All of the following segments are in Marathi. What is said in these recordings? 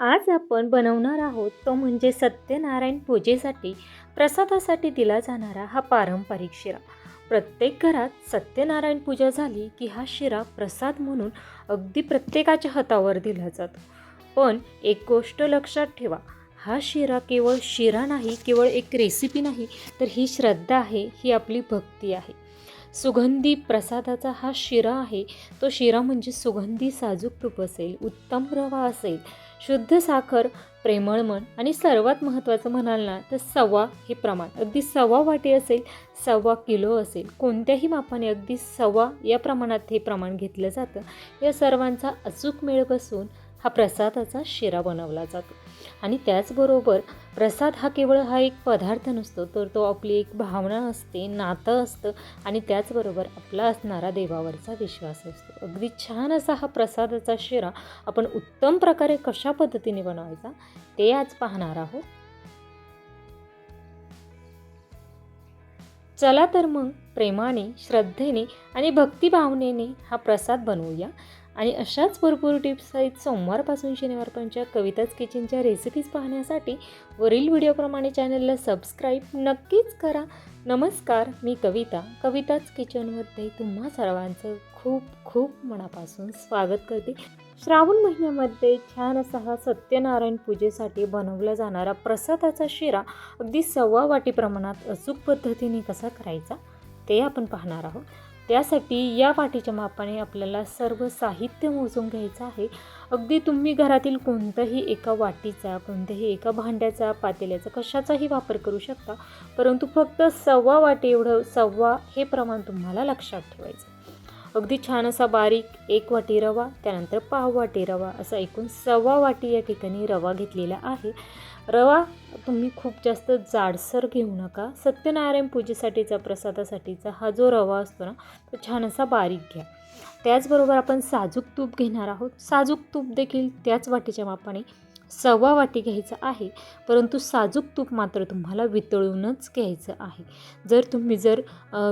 आज आपण बनवणार आहोत तो म्हणजे सत्यनारायण पूजेसाठी प्रसादासाठी दिला जाणारा हा पारंपरिक शिरा. प्रत्येक घरात सत्यनारायण पूजा झाली की हा शिरा प्रसाद म्हणून अगदी प्रत्येकाच्या हातावर दिला जातो. पण एक गोष्ट लक्षात ठेवा हा शिरा केवळ शिरा नाही केवळ एक रेसिपी नाही तर ही श्रद्धा आहे ही आपली भक्ती आहे. सुगंधी प्रसादाचा हा शिरा आहे तो शिरा म्हणजे सुगंधी साजूक तूप असेल उत्तम रवा असेल शुद्ध साखर प्रेमळ मन आणि सर्वात महत्त्वाचं म्हणाल ना तर सव्वा हे प्रमाण. अगदी सव्वा वाटी असेल सव्वा किलो असेल. कोणत्याही मापाने अगदी सव्वा या प्रमाणात हे प्रमाण घेतलं जातं. या सर्वांचा अचूक मेळ बसून हा प्रसादाचा शिरा बनवला जातो. आणि त्याचबरोबर प्रसाद हा केवळ हा एक पदार्थ नसतो तर तो आपली एक भावना असते नातं असतं आणि त्याचबरोबर आपला असणारा देवावरचा विश्वास असतो. अगदी छान असा हा प्रसादाचा शिरा आपण उत्तम प्रकारे कशा पद्धतीने बनवायचा ते आज पाहणार आहोत. चला तर मग प्रेमाने श्रद्धेने आणि भक्तिभावनेने हा प्रसाद बनवूया. आणि अशाच भरपूर टिप्स आहेत सोमवारपासून शनिवारपर्यंतच्या कविताच किचनच्या रेसिपीज पाहण्यासाठी. वरील व्हिडिओप्रमाणे चॅनलला सबस्क्राईब नक्कीच करा. नमस्कार मी कविता. कविताच किचनमध्ये तुम्हा सर्वांचं खूप खूप मनापासून स्वागत करते. श्रावण महिन्यामध्ये छान असा हा सत्यनारायण पूजेसाठी बनवला जाणारा प्रसादाचा शिरा अगदी सव्वा वाटी प्रमाणात अचूक पद्धतीने कसा करायचा ते आपण पाहणार आहोत. त्यासाठी या वाटीच्या मापाने आपल्याला सर्व साहित्य मोजून घ्यायचं आहे. अगदी तुम्ही घरातील कोणत्याही एका वाटीचा कोणत्याही एका भांड्याचा पातेल्याचा कशाचाही वापर करू शकता परंतु फक्त सव्वा वाटी एवढं सव्वा हे प्रमाण तुम्हाला लक्षात ठेवायचं अगदी छान असा बारीक एक वाटी रवा त्यानंतर पाव वाटी रवा असा एकूण सव्वा वाटी या ठिकाणी रवा घेतलेला आहे. रवा तुम्ही खूप जास्त जाडसर घेऊ नका. सत्यनारायण पूजेसाठीचा प्रसादासाठीचा हा जो रवा असतो ना तो छान असा बारीक घ्या. त्याचबरोबर आपण साजूक तूप घेणार आहोत. साजूक तूप देखील त्याच वाटीच्या मापाने सव्वा वाटी घ्यायचं आहे. परंतु साजूक तूप मात्र तुम्हाला वितळूनच घ्यायचं आहे. जर तुम्ही जर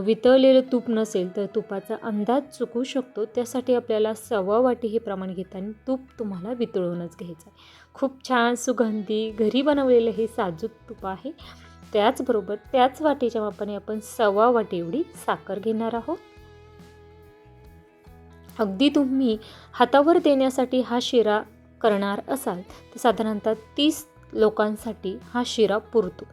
वितळलेलं तूप नसेल तर तुपाचा अंदाज चुकू शकतो. त्यासाठी आपल्याला सव्वा वाटी हे प्रमाण घेताना तूप तुम्हाला वितळूनच घ्यायचं आहे. खूप छान सुगंधी घरी बनवलेलं हे साजूक तूप आहे. त्याचबरोबर त्याच वाटीच्या मापाने आपण सव्वा वाटी एवढी साखर घेणार आहोत. अगदी तुम्ही हातावर देण्यासाठी हा शिरा करणार असाल तर साधारणतः तीस लोकांसाठी हा शिरा पुरतो.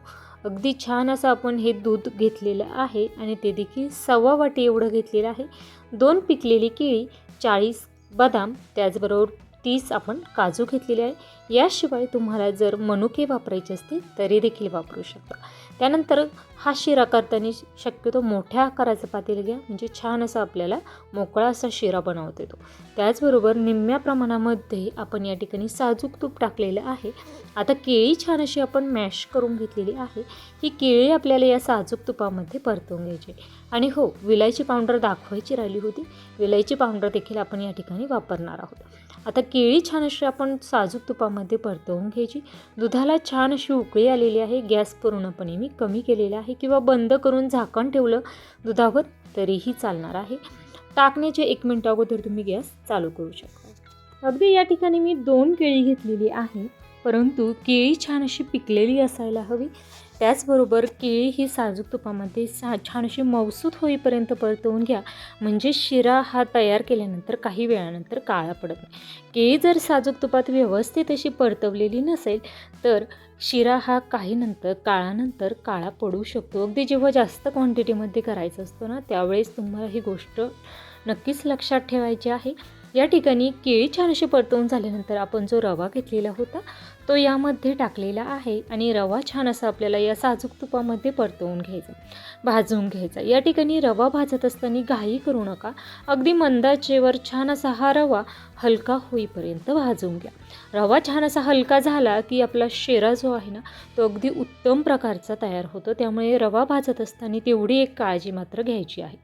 अगदी छान असं आपण हे दूध घेतलेलं आहे आणि ते देखील सव्वा वाटी एवढं घेतलेलं आहे. दोन पिकलेली केळी चाळीस बदाम त्याचबरोबर तीस आपण काजू घेतलेले आहे. याशिवाय तुम्हाला जर मनुके वापरायचे असतील तरी देखील वापरू शकता. त्यानंतर हा शिरा करताना शक्यतो मोठ्या आकाराचं पातेलं घ्या म्हणजे छान असा आपल्याला मोकळा असा शिरा बनवता येतो. त्याचबरोबर निम्म्या प्रमाणामध्ये आपण या ठिकाणी साजूक तूप टाकलेलं आहे. आता केळी छान अशी आपण मॅश करून घेतलेली आहे. ही केळी आपल्याला या साजूक तुपामध्ये परतवून घ्यायची आणि हो विलायची पावडर दाखवायची राहिली होती. विलायची पावडर देखील आपण या ठिकाणी वापरणार आहोत. आता केळी छान अशी आपण साजूक तुपामध्ये परतवून घ्यायची. दुधाला छान अशी उकळी आलेली आहे. गॅस पूर्णपणे मी कमी केलेला आहे किंवा बंद करून झाकण ठेवलं दुधावर तरीही चालणार आहे. टाकण्याच्या एक मिनटा अगोदर तुम्ही गॅस चालू करू शकता. अगदी या ठिकाणी मी दोन केळी घेतलेली आहे. परंतु केळी छान अशी पिकलेली असायला हवी. त्याचबरोबर केळी ही साजूक तुपामध्ये सा छान अशी मौसूत होईपर्यंत परतवून घ्या. म्हणजे शिरा हा तयार केल्यानंतर काही वेळानंतर काळा पडत नाही. केळी जर साजूक तुपात व्यवस्थित अशी परतवलेली नसेल तर शिरा हा काही नंतर काळानंतर काळा पडू शकतो. अगदी जेव्हा जास्त क्वांटिटीमध्ये करायचं असतो ना त्यावेळेस तुम्हाला ही गोष्ट नक्कीच लक्षात ठेवायची आहे. या ठिकाणी केळी छान अशी परतवून झाल्यानंतर आपण जो रवा घेतलेला होता तो यामध्ये टाकलेला आहे आणि रवा छान असा आपल्याला या साजूक तुपामध्ये परतवून घ्यायचा भाजून घ्यायचा. या ठिकाणी रवा भाजत असताना घाई करू नका. अगदी मंदाचेवर छान असा हा रवा हलका होईपर्यंत भाजून घ्या. रवा छान असा हलका झाला की आपला शेरा जो आहे ना तो अगदी उत्तम प्रकारचा तयार होतो. त्यामुळे रवा भाजत असताना तेवढी एक काळजी मात्र घ्यायची आहे.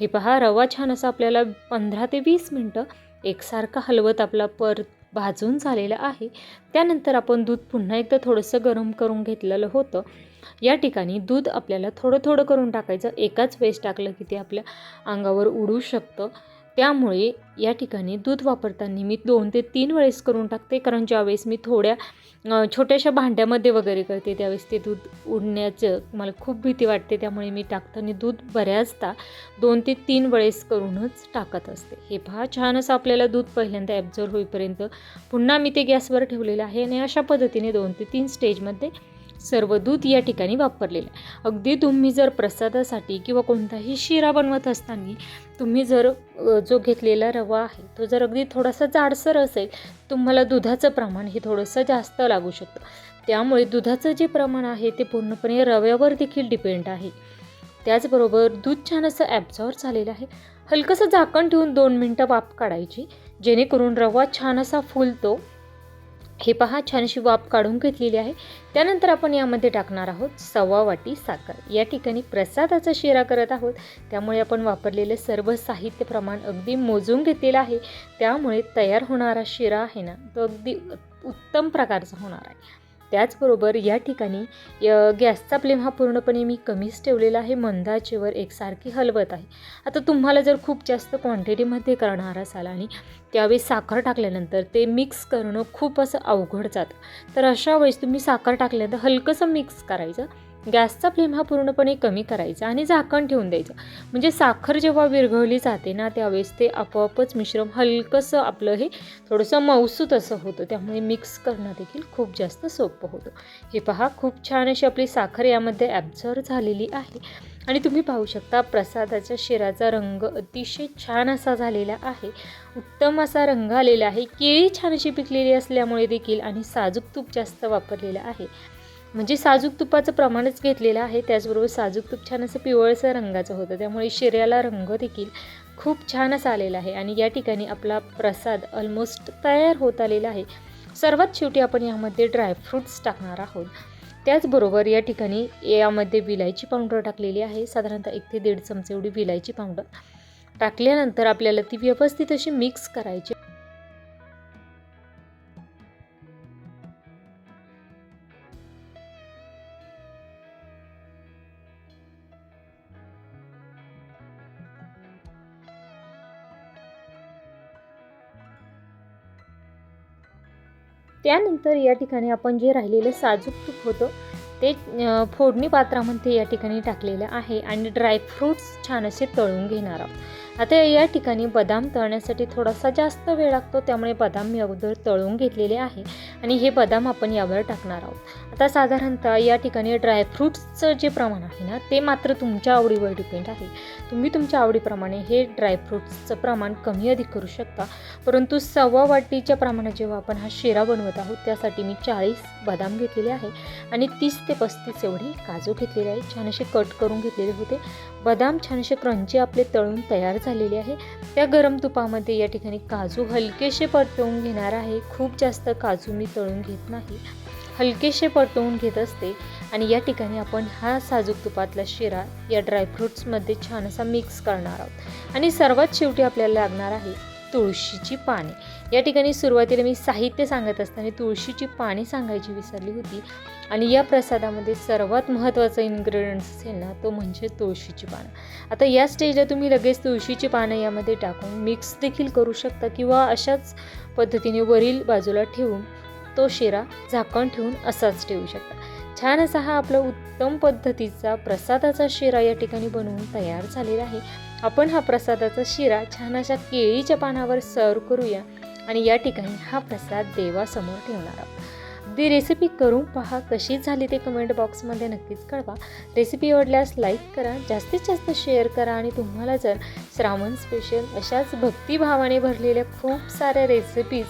हे पहा रवा छान असा आपल्याला पंधरा ते वीस मिनटं एकसारखा हलवत आपला परत भाजून झालेलं आहे. त्यानंतर आपण दूध पुन्हा एकदा थोडंसं गरम करून घेतलेलं होतं. या ठिकाणी दूध आपल्याला थोडं थोडं करून टाकायचं. एकाच वेळेस टाकलं की ते आपल्या अंगावर उडू शकतं. त्यामुळे या ठिकाणी दूध वापरताना मी दोन ते तीन वेळेस करून टाकते कारण ज्यावेळेस मी थोड्या छोट्याशा भांड्यामध्ये वगैरे करते त्यावेळेस ते दूध उडण्याचं मला खूप भीती वाटते. त्यामुळे मी टाकताना दूध बऱ्याचदा दोन ते तीन वेळेस करूनच टाकत असते. हे पहा छान असं आपल्याला दूध पहिल्यांदा ॲब्झॉर्व होईपर्यंत पुन्हा मी ते गॅसवर ठेवलेलं आहे आणि अशा पद्धतीने दोन ते तीन स्टेजमध्ये सर्व दूध या ठिकाणी वापरलेलं आहे. अगदी तुम्ही जर प्रसादासाठी किंवा कोणताही शिरा बनवत असताना तुम्ही जर जो घेतलेला रवा आहे तो जर अगदी थोडासा जाडसर असेल तुम्हाला दुधाचं प्रमाण हे थोडंसं जास्त लागू शकतं. त्यामुळे दुधाचं जे प्रमाण आहे ते पूर्णपणे रव्यावर देखील डिपेंड आहे. त्याचबरोबर दूध छान असं ॲब्झॉर्ब झालेलं आहे. हलकंसं झाकण ठेवून दोन मिनटं वाफ काढायची जेणेकरून रवा छान असा फुलतो. हे पहा छानशी वाफ काढून घेतलेली आहे. त्यानंतर आपण यामध्ये टाकणार आहोत सव्वा वाटी साखर. या ठिकाणी प्रसादाचा शिरा करत आहोत. त्यामुळे आपण वापरलेले सर्व साहित्य प्रमाण अगदी मोजून घेतलेलं आहे. त्यामुळे तयार होणारा शिरा आहे ना तो अगदी उत्तम प्रकारचा होणार आहे. त्याचबरोबर या ठिकाणी य- गॅसचा फ्लेम हा पूर्णपणे मी कमीच ठेवलेला आहे. मंदाचेवर एकसारखी हलवत आहे. आता तुम्हाला जर खूप जास्त क्वांटिटीमध्ये करणार असाल आणि त्यावेळी साखर टाकल्यानंतर ते मिक्स करणं खूप असं अवघड जातं. तर अशा वेळेस तुम्ही साखर टाकल्यानंतर हलकंसं मिक्स करायचं. गॅसचा फ्लेम हा पूर्णपणे कमी करायचा आणि झाकण ठेवून द्यायचं. म्हणजे साखर जेव्हा विरघळली जाते ना त्यावेळेस ते आपोआपच मिश्रण हलकंसं आपलं हे थोडंसं मौसूत असं होतं. त्यामुळे मिक्स करणं देखील खूप जास्त सोपं होतं. हे पहा खूप छान अशी आपली साखर यामध्ये ॲब्झॉर्व झालेली आहे. आणि तुम्ही पाहू शकता प्रसादाच्या शिराचा रंग अतिशय छान असा झालेला आहे. उत्तम असा रंग आलेला आहे. केळी छान अशी पिकलेली असल्यामुळे देखील आणि साजूक तूप जास्त वापरलेलं आहे. म्हणजे साजूक तुपाचं प्रमाणच घेतलेलं आहे. त्याचबरोबर साजूक तूप छान असं पिवळसं रंगाचं होतं. त्यामुळे शिऱ्याला रंग देखील खूप छान असा आलेला आहे. आणि या ठिकाणी आपला प्रसाद ऑलमोस्ट तयार होत आलेला आहे. सर्वात शेवटी आपण यामध्ये ड्रायफ्रूट्स टाकणार आहोत. त्याचबरोबर या ठिकाणी यामध्ये विलायची पावडर टाकलेली आहे. साधारणतः एक ते दीड चमचे एवढी विलायची पावडर टाकल्यानंतर आपल्याला ती व्यवस्थित अशी मिक्स करायची त्यानंतर या ठिकाणी आपण जे राहिलेलं साजूक तूप होतं ते फोडणी पात्रामध्ये या ठिकाणी टाकलेलं आहे. आणि ड्रायफ्रूट्स छान असे तळून घेणार आहोत. आता या ठिकाणी बदाम तळण्यासाठी थोडासा जास्त वेळ लागतो त्यामुळे बदाम मी अगोदर तळून घेतलेले आहे. आणि हे बदाम आपण यावर टाकणार आहोत. आता साधारणतः या ठिकाणी ड्रायफ्रूट्सचं जे प्रमाण आहे ना ते मात्र तुमच्या आवडीवर डिपेंड आहे. तुम्ही तुमच्या आवडीप्रमाणे हे ड्रायफ्रूट्सचं प्रमाण कमी अधिक करू शकता. परंतु सव्वा वाटीच्या प्रमाणात जेव्हा आपण हा शिरा बनवत आहोत त्यासाठी मी चाळीस बदाम घेतलेले आहे. आणि तीस ते पस्तीस एवढे काजू घेतलेले आहे छान असे कट करून घेतलेले होते. बदाम छान असे क्रंची आपले तळून तयार झालेली आहे. त्या गरम तुपामध्ये या ठिकाणी काजू हलकेसे परतवून घेणार आहे. खूप जास्त काजू मी तळून घेत नाही. हलकेसे परतवून घेत असते. आणि या ठिकाणी आपण हा साजूक तुपातला शिरा या ड्रायफ्रूट्समध्ये छान असा मिक्स करणार आहोत. आणि सर्वात शेवटी आपल्याला लागणार आहे तुळशीची पाने. या ठिकाणी सुरुवातीला मी साहित्य सांगत असताना तुळशीची पाने सांगायची विसरली होती. आणि या प्रसादामध्ये सर्वात महत्त्वाचा इन्ग्रेडियंट्स असेल ना तो म्हणजे तुळशीची पानं. आता या स्टेजला तुम्ही लगेच तुळशीची पानं यामध्ये टाकून मिक्स देखील करू शकता किंवा अशाच पद्धतीने वरील बाजूला ठेवून तो शिरा झाकण ठेवून असाच ठेवू शकता. छान असा हा आपला उत्तम पद्धतीचा प्रसादाचा शिरा या ठिकाणी बनवून तयार झालेला आहे. आपण हा प्रसादाचा शिरा छान अशा केळीच्या पानावर सर्व करूया आणि या ठिकाणी हा प्रसाद देवासमोर ठेवणार आहोत. अगदी रेसिपी करून पहा कशी झाली ते कमेंट बॉक्समध्ये नक्कीच कळवा. रेसिपी आवडल्यास लाईक करा जास्तीत जास्त शेअर करा आणि तुम्हाला जर श्रावण स्पेशल अशाच भक्तिभावाने भरलेल्या खूप साऱ्या रेसिपीज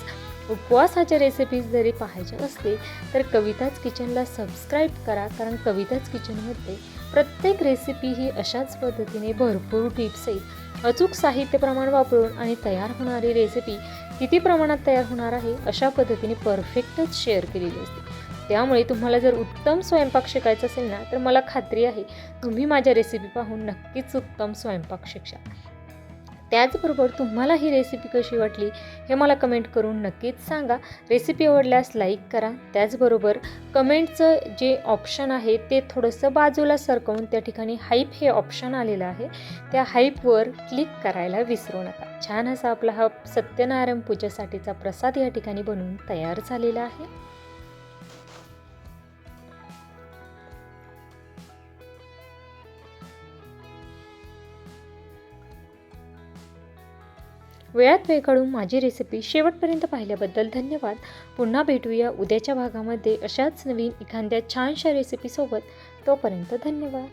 उपवासाच्या रेसिपीज जरी पाहायच्या असतील तर कविताच किचनला सबस्क्राईब करा कारण कविताच किचनमध्ये प्रत्येक रेसिपी ही अशाच पद्धतीने भरपूर टिप्स आहेत. अचूक साहित्य प्रमाण वापरून आणि तयार होणारी रेसिपी किती प्रमाणात तयार होणार आहे अशा पद्धतीने परफेक्टच शेअर केलेली असते. त्यामुळे तुम्हाला जर उत्तम स्वयंपाक शिकायचा असेल ना तर मला खात्री आहे तुम्ही माझ्या रेसिपी पाहून नक्कीच उत्तम स्वयंपाक शिकशाल. त्याचबरोबर तुम्हाला ही रेसिपी कशी वाटली हे मला कमेंट करून नक्कीच सांगा. रेसिपी आवडल्यास लाईक करा. त्याचबरोबर कमेंटचं जे ऑप्शन आहे ते थोडंसं बाजूला सरकवून त्या ठिकाणी हाईप हे ऑप्शन आलेलं आहे. त्या हाईपवर क्लिक करायला विसरू नका. छान असा आपला हा सत्यनारायण पूजेसाठीचा प्रसाद या ठिकाणी बनवून तयार झालेला आहे. वेळात वेळ काढून माझी रेसिपी शेवटपर्यंत पाहिल्याबद्दल धन्यवाद. पुन्हा भेटूया उद्याच्या भागामध्ये अशाच नवीन एखाद्या छानशा रेसिपीसोबत तोपर्यंत धन्यवाद.